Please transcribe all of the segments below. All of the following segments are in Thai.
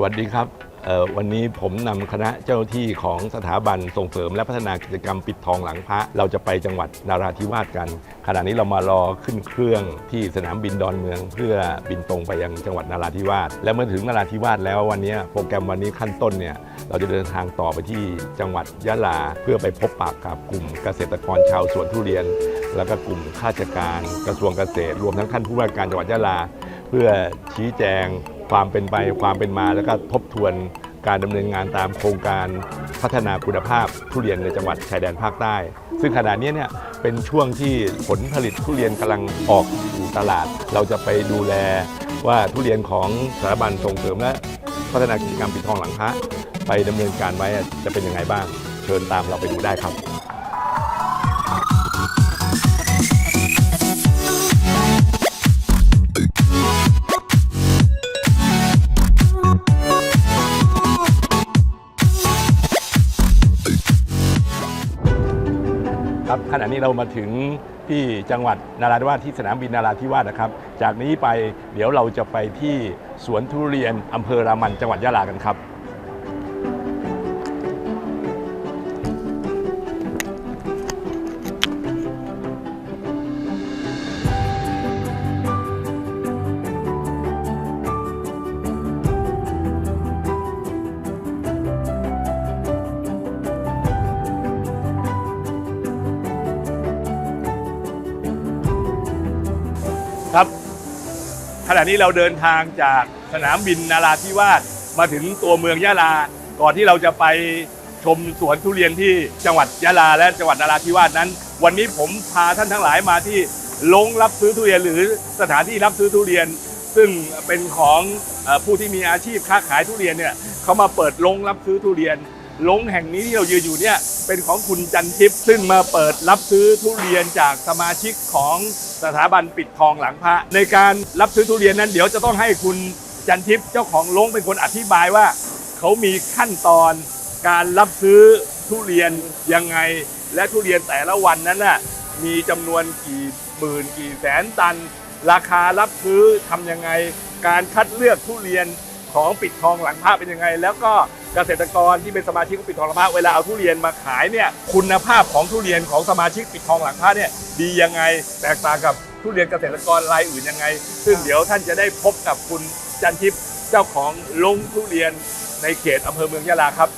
สวัสดีครับวันนี้ผมนำคณะเจ้าที่ของสถาบันส่งเสริมและพัฒนากิจกรรมปิดทองหลังพระ เราจะไปจังหวัดนาราธิวาสกัน ขณะนี้เรามารอขึ้นเครื่องที่สนามบินดอนเมือง เพื่อบินตรงไปยังจังหวัดนาราธิวาส และเมื่อถึงนาราธิวาสแล้ววันนี้โปรแกรมวันนี้ขั้นต้นเนี่ยเราจะเดินทางต่อไปที่จังหวัดยะลา เพื่อไปพบปะกับกลุ่มเกษตรกรชาวสวนทุเรียน แล้วก็กลุ่มข้าราชการกระทรวงเกษตร รวมทั้งท่านผู้ว่าการจังหวัดยะลา เพื่อชี้แจง ความเป็นไปความเป็นมาแล้วก็ทบทวนการดำเนินงานตามโครงการพัฒนาคุณภาพทุเรียนในจังหวัดชายแดนภาคใต้ ซึ่งขณะนี้เนี่ยเป็นช่วงที่ผลผลิตทุเรียนกำลังออกสู่ตลาด เราจะไปดูแลว่าทุเรียนของสถาบันส่งเสริมและพัฒนากิจกรรมปิดทองหลังพระไปดำเนินการไว้จะเป็นยังไงบ้าง เชิญตามเราไปดูได้ครับ ครับขณะนี้เรามาถึงที่จังหวัดนาราธิวาสที่สนามบินนาราธิวาสนะครับ จากนี้ไปเดี๋ยวเราจะไปที่สวนทุเรียนอำเภอรามันจังหวัดยะลากันครับ ครับ ขณะนี้เราเดินทางจากสนามบินนาราธิวาสมาถึงตัวเมืองยะลา ก่อนที่เราจะไปชมสวนทุเรียนที่จังหวัดยะลาและจังหวัดนาราธิวาสนั้น วันนี้ผมพาท่านทั้งหลายมาที่ลงรับซื้อทุเรียนหรือสถานที่รับซื้อทุเรียน ซึ่งเป็นของผู้ที่มีอาชีพค้าขายทุเรียนเนี่ยเขามาเปิดลงรับซื้อทุเรียนลงแห่งนี้ที่เรายืนอยู่เนี่ยเป็นของคุณจันทิพย์ซึ่งมาเปิดรับซื้อทุเรียนจากสมาชิกของ สถาบันปิดทองหลังพระ ในการรับซื้อทุเรียนนั้นเดี๋ยวจะต้องให้คุณจันทิพย์เจ้าของลงเป็นคนอธิบายว่า เขามีขั้นตอนการรับซื้อทุเรียนยังไง และทุเรียนแต่ละวันนั้นน่ะมีจำนวนกี่หมื่นกี่แสนตัน ราคารับซื้อทำยังไง การคัดเลือกทุเรียนของปิดทองหลังพระเป็นยังไง แล้วก็ เกษตรกรที่เป็นสมาชิกของปิดทองหลังพระเวลาเอาทุเรียนมาขายเนี่ยคุณภาพของทุเรียนของสมาชิกปิดทองหลังพระเนี่ยดียังไงแตกต่างกับทุเรียนเกษตรกรรายอื่นยังไง ซึ่งเดี๋ยวท่านจะได้พบกับคุณจันทิพย์เจ้าของลงทุเรียนในเขตอำเภอเมืองยะลาครับ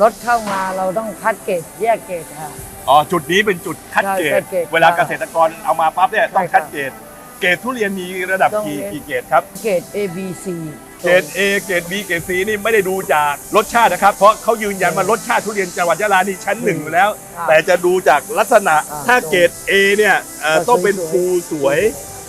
รถเข้ามาเราต้องคัดเกรดแยกเกรดค่ะ อ๋อจุดนี้เป็นจุดคัดเกรใช่คัดดเกรดเวลาเกษตรกรเอามาปั๊บเนี่ยต้องใช่ครับ คัดเกรดเกรดทุเรียนมีระดับต้องกี่เรียนกี่เกรดครับ เกรด A B C เกรด A เกรด B เกรด C นี่ไม่ได้ดูจากรสชาตินะครับ เพราะเขายืนยันว่ารสชาติทุเรียนจังหวัดยะลานี่ชั้นหนึ่งอยู่แล้ว ครับแต่จะดูจากลักษณะอ่าถ้าเกรด A เนี่ยเอ่อก็ต้องเป็นสวยๆภูสวย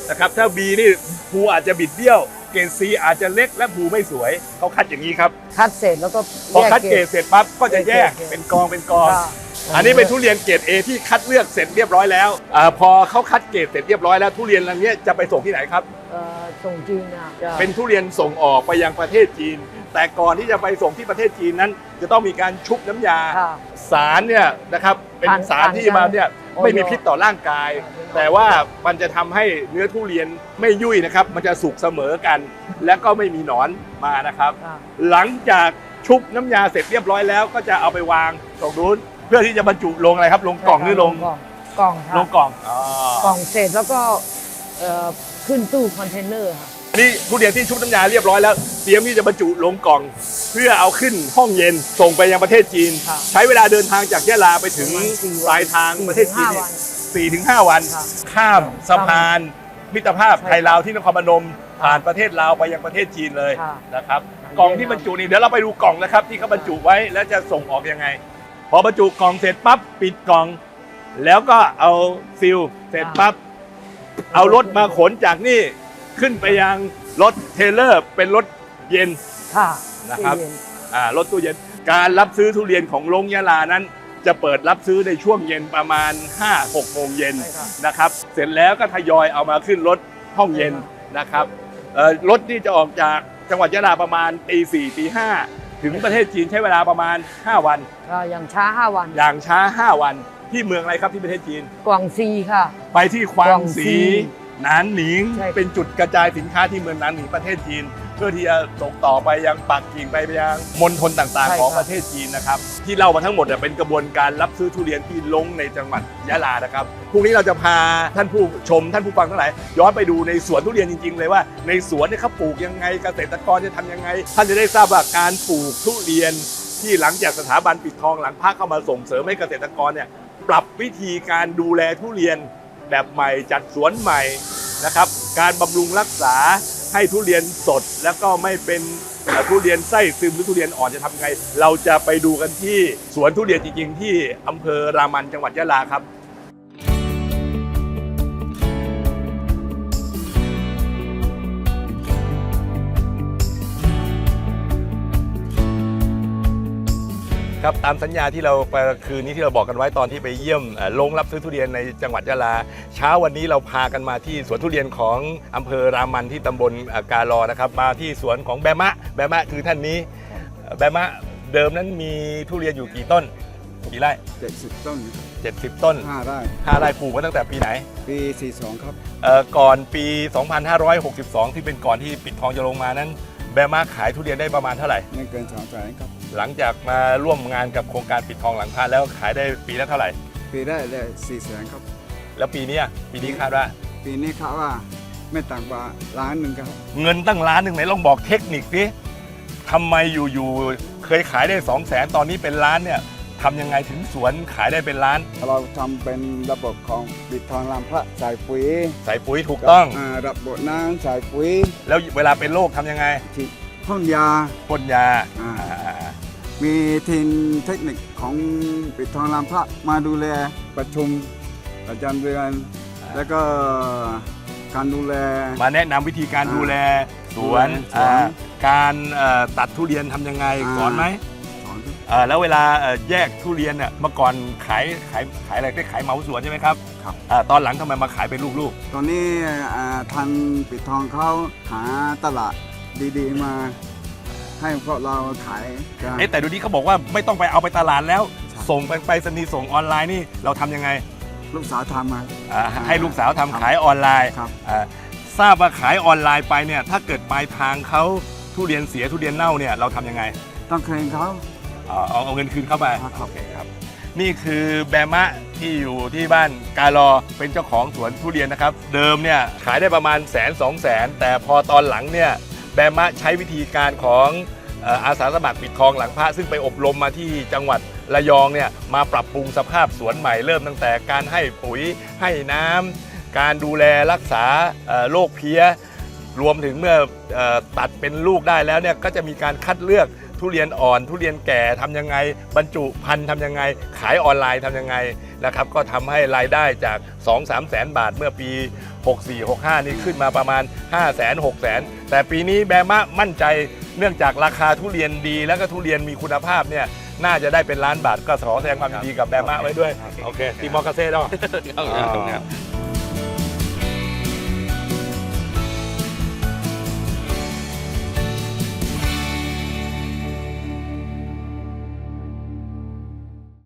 นะครับถ้า B นี่ภูอาจจะบิดเบี้ยว เกรด C อาจจะเล็กและภูไม่สวยเขาคัดอย่างนี้ครับคัดเสร็จแล้วก็พอคัดเกรดเสร็จปั๊บก็จะแยกเกรดเป็นกองเป็นกองค่ะอันนี้เป็นทุเรียนเกรด A ที่คัดเลือกเสร็จเรียบร้อยแล้วอาพอเขาคัดเกรดเสร็จเรียบร้อยแล้วทุเรียนอันเนี้ยจะไปส่งที่ไหนครับเอ่อส่งจีนอะจะเป็นทุเรียนส่งออกไปยังประเทศจีน แต่ก่อนที่จะไปส่งที่ประเทศจีนนั้น จะต้องมีการชุบน้ำยาค่ะ สารเนี่ยนะครับเป็นผ่านสารที่มาเนี่ยผ่านไม่มีพิษต่อร่างกาย แต่ว่ามันจะทำให้เนื้อทุเรียนไม่ยุ่ยนะครับ มันจะสุกเสมอกัน และก็ไม่มีหนอนมานะครับค่ะหลังจากชุบน้ำยาเสร็จเรียบร้อยแล้วก็จะเอาไปวางตรงนู้นเพื่อที่จะบรรจุลงอะไรครับ ลงกล่องหรือลงกล่องกล่องค่ะลงกล่องอ๋อกล่องเสร็จแล้วก็เอ่อขึ้นตู้คอนเทนเนอร์ค่ะ นี่ทุเรียนที่ชุบน้ำยาเรียบร้อยแล้ว เตรียมที่จะบรรจุลงกล่อง เพื่อเอาขึ้นห้องเย็นส่งไปยังประเทศจีน ครับใช้เวลาเดินทางจากยะลาไปถึงประมาณสี่วันปลายทางประเทศจีนสี่ถึงห้าวันสี่ถึงห้าวัน ครับข้ามสะพาน มิตรภาพใช่ไทยลาวที่นครพนมผ่านประเทศลาวไปยังประเทศจีนเลยค่ะ นะครับกล่องที่บรรจุนี่เดี๋ยวเราไปดูกล่องนะครับ ที่เขาบรรจุไว้แล้วจะส่งออกยังไง พอบรรจุกล่องเสร็จปั๊บปิดกล่อง แล้วก็เอาซิลเสร็จปั๊บเอารถมาขนจากนี่ ขึ้นไปยังรถเทรลเลอร์ เป็นรถเย็นค่ะนะครับตู้เย็อ่ารถตู้เย็น การรับซื้อทุเรียนของโรงยะลานั้น จะเปิดรับซื้อในช่วงเย็นประมาณ 5-6โมงเย็นใช่ครับนะครับ เสร็จแล้วก็ทยอยเอามาขึ้นรถห้องเย็นนะครับเอ่อรถที่จะออกจากจังหวัดยะลาประมาณตีสี่ตีห้าถึงประเทศจีนใช้เวลาประมาณ 5 วัน ค่ะอย่างช้าห้าวัน อย่างช้า 5 วันที่เมืองอะไรครับที่ประเทศจีนกล่องซีค่ะ ไปที่ควางกวางซีซีห นานหนิง ใช่ครับเป็นจุดกระจายสินค้าที่เมืองหนานหนิงประเทศจีนพื่อที่จะส่งต่อไปยังปักกิ่งไปยังมณฑลต่างใช่ๆของครับประเทศจีนนะครับ ที่เล่ามาทั้งหมดเนี่ยเป็นกระบวนการรับซื้อทุเรียนที่ลงในจังหวัดยะลานะครับพรุ่งนี้เราจะพาท่านผู้ชมท่านผู้ฟังทั้งหลายย้อนไปดูในสวนทุเรียนจริง ๆ เลยว่า ในสวนเนี่ยเขาปลูกยังไงเกษตรกรจะทำยังไง ท่านจะได้ทราบว่าการปลูกทุเรียน ที่หลังจากสถาบันปิดทองหลังภาคเข้ามาส่งเสริมให้เกษตรกรเนี่ยปรับวิธีการดูแลทุเรียน แบบใหม่จัดสวนใหม่นะครับ การบำรุงรักษาให้ทุเรียนสดแล้วก็ไม่เป็นทุเรียนไส้ซึมหรือทุเรียนอ่อนจะทำไง เราจะไปดูกันที่สวนทุเรียนจริงๆ ที่อำเภอรามันจังหวัดยะลาครับ ครับตามสัญญาที่เราไปคืนนี้ที่เราบอกกันไว้ตอนที่ไปเยี่ยมเอ่อโรงรับซื้อทุเรียนในจังหวัดยะลา เช้าวันนี้เราพากันมาที่สวนทุเรียนของอำเภอรามันที่ตำบลเอ่อกาลอนะครับ มาที่สวนของแบมะแบมะคือท่านนี้เอ่อแบมะเดิมนั้นมีทุเรียนอยู่กี่ต้นกี่ไร่เจ็ดสิบต้น 70 ต้นห้าไร่ห้าไร่ปลูกมาตั้งแต่ปีไหน ปีสี่สองครับเอ่อก่อนปี 2562 ที่เป็นก่อนที่ปิดทองจะลงมานั้น แบมะขายทุเรียนได้ประมาณเท่าไหร่ไม่เกินสองแสนครับ หลังจากมาร่วมงานกับโครงการปิดทองหลังพระแล้วขายได้ปีละเท่าไหร่ ปีได้ได้สี่แสนครับ แล้วปีเนี้ยปีนี้คาดว่า ปีนี้คาดว่าไม่ต่ำกว่าล้านหนึ่งครับ เงินตั้งล้านหนึ่งไหนลองบอกเทคนิคสิทำไมอยู่ๆเคยขายได้2 0 0แสนตอนนี้เป็นล้านเนี่ยทำยังไงถึงสวนขายได้เป็นล้าน เราทำเป็นระบบของปิดทองลำพระใส่ปุ๋ยใส่ปุ๋ยถูกต้องาระบบน้ำใส่ปุ๋ยแล้วเวลาเป็นโรคทำยังไงฉีดพ่นยา พ่นยาอ่า อ่า มีทีมเทคนิคของปิดทองลำพระมาดูแลประชุมประจำเดือน แล้วก็การดูแล มาแนะนำวิธีการอ่าดูแลสวนสวนอ่าการเอ่อตัดทุเรียนทำยังไงอ่าสอนไหมสอนครับเอ่อแล้วเวลาเอ่อแยกทุเรียนเนี่ยเมื่อก่อนขายขายขายอะไรได้ขายเหมาสวนใช่ไหมครับครับ อ่าตอนหลังทำไมมาขายเป็นลูกตอนนี้อ่าทางปิดทองเขาหาตลาดดีๆมา ให้พวกเราขายกันๆเอ๊ะแต่ดูนี้เขาบอกว่าไม่ต้องไปเอาไปตลาดแล้ว ใช่ ส่งไปไปสนีย์ส่งออนไลน์นี่เราทำยังไงลูกสาวทำมา อ่าอ่าให้ลูกสาวทำครับขายออนไลน์ครับ อ่าทราบว่าขายออนไลน์ไปเนี่ยถ้าเกิดปลายทางเขาทุเรียนเสียทุเรียนเน่าเนี่ยเราทำยังไง ต้องเคลมเขา เอาเอาเอาเงินคืนเข้าไปครับ โอเคครับ นี่คือแบมะที่อยู่ที่บ้านกาลอเป็นเจ้าของสวนทุเรียนนะครับ เดิมเนี่ยขายได้ประมาณแสนสองแสนแต่พอตอนหลังเนี่ย แบมะใช้วิธีการของอาสาสมัครปิดทองหลังพระซึ่งไปอบรมมาที่จังหวัดระยองเนี่ยมาปรับปรุงสภาพสวนใหม่เริ่มตั้งแต่การให้ปุ๋ยให้น้ำการดูแลรักษาโรคเพี้ย รวมถึงเมื่ออตัดเป็นลูกได้แล้วเนี่ยก็จะมีการคัดเลือก ทุเรียนอ่อน ทุเรียนแก่ทำยังไง บรรจุพันธุ์ทำยังไง ขายออนไลน์ทำยังไงนะครับก็ทำให้รายได้จาก 2-3แสนบาทเมื่อปี 64-65 นี่ขึ้นมาประมาณ 5 0 0 0 0 0 6 0 0 0 0แต่ปีนี้แบมะมั่นใจเนื่องจากราคาทุเรียนดีแล้วก็ทุเรียนมีคุณภาพเนี่ยน่าจะได้เป็นล้านบาทก็ขอแสดงความยินดีกับแบมะไว้ด้วย โอเคทีมอคาเซ่ด้วย